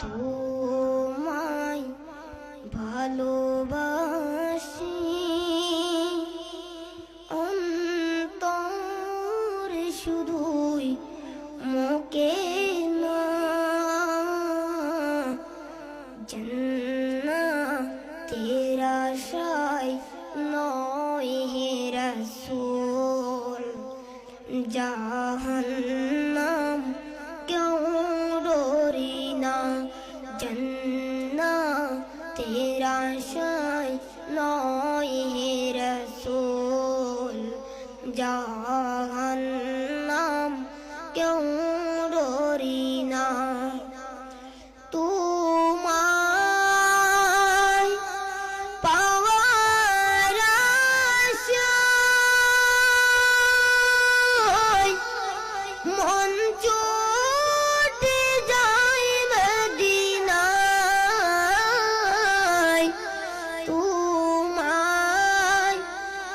তোমায় ভালোবাসি। শুধুই না তেরা রসূল জাহান্নাম আশায় নয় রসুল। জাহান্নাম কেউ ডরি না। তোমায় পাওয়ার আশায় মন চোর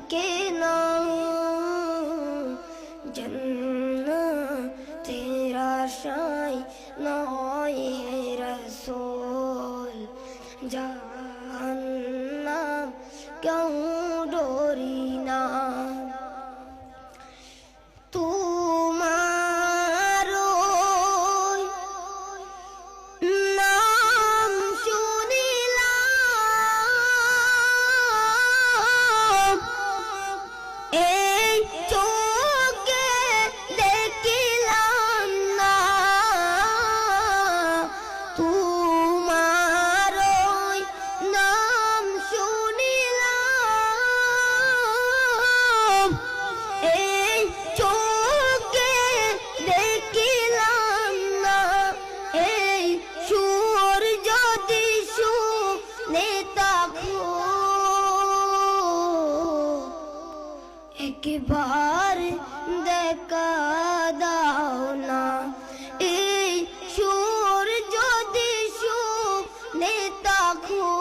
মুখে জন্ন তেরা শাই নয় রসোল। জাহান্নাম কেউ একবার দেখা দাও না। এই সুর যদি সুর নেতা খুব